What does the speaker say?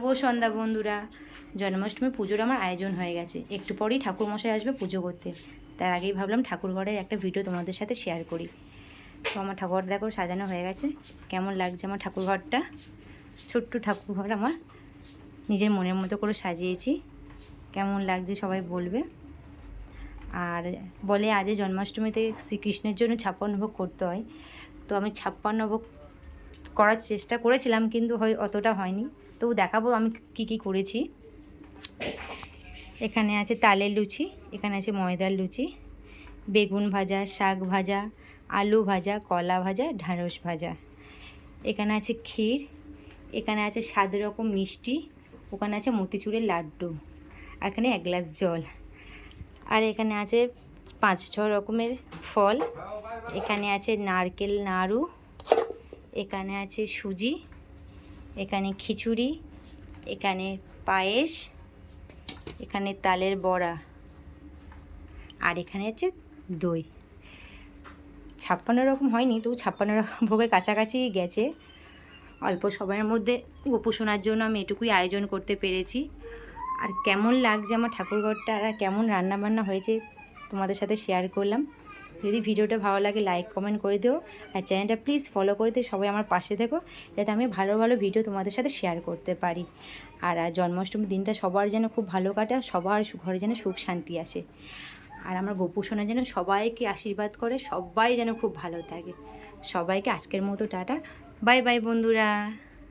শুভ সন্ধ্যা, বন্ধুরা। জন্মাষ্টমী পুজোর আমার আয়োজন হয়ে গেছে। একটু পরেই ঠাকুরমশাই আসবে পুজো করতে। তার আগেই ভাবলাম ঠাকুর ঘরের একটা ভিডিও তোমাদের সাথে শেয়ার করি। তো আমার ঠাকুর দেখো, সাজানো হয়ে গেছে। কেমন লাগছে আমার ঠাকুর ঘরটা ছোট্ট ঠাকুর ঘর আমার। নিজের মনের মতো করে সাজিয়েছি। কেমন লাগছে সবাই বলবে। আর বলে আজে জন্মাষ্টমীতে শ্রীকৃষ্ণের জন্য ছাপ্পান্ন ভোগ করতে হয়। তো আমি ছাপ্পান্ন ভোগ করার চেষ্টা করেছিলাম, কিন্তু হয়, অতটা হয়নি। তো দেখাবো আমি কি কি করেছি। এখানে আছে তালের লুচি, এখানে আছে ময়দার লুচি, বেগুন ভাজা, শাক ভাজা, আলু ভাজা, কলা ভাজা, ঢ্যাঁড়স ভাজা। এখানে আছে ক্ষীর, এখানে আছে সাত রকম মিষ্টি, ওখানে আছে মতিচুরের লাড্ডু, আর এখানে এক গ্লাস জল। আর এখানে আছে পাঁচ, ছ রকমের ফল, এখানে আছে নারকেল, নাড়ু এখানে আছে সুজি, এখানে খিচুড়ি, এখানে পায়েস, এখানে তালের বড়া আর এখানে আছে দই। ছাপ্পান্ন রকম হয়নি, তবু ছাপ্পান্ন রকম ভোগের কাছাকাছি গেছে। অল্প সময়ের মধ্যে গোপু শোনার জন্য আমি এটুকুই আয়োজন করতে পেরেছি। আর কেমন লাগছে আমার ঠাকুরঘরটা আর কেমন রান্নাবান্না হয়েছে তোমাদের সাথে শেয়ার করলাম। যদি ভিডিওটা ভালো লাগে লাইক কমেন্ট করে দিও। আর চ্যানেলটা প্লিজ ফলো করে দিও, সবাই আমার পাশে থেকো, যাতে আমি ভালো ভালো ভিডিও তোমাদের সাথে শেয়ার করতে পারি। আর জন্মাষ্টমীর দিনটা সবার যেন খুব ভালো কাটে সবার ঘরে যেন সুখ শান্তি আসে। আর আমার গোপুসোনা যেন সবাইকে আশীর্বাদ করে, সবাই যেন খুব ভালো থাকে। সবাইকে আজকের মতো টাটা। বাই বাই বন্ধুরা।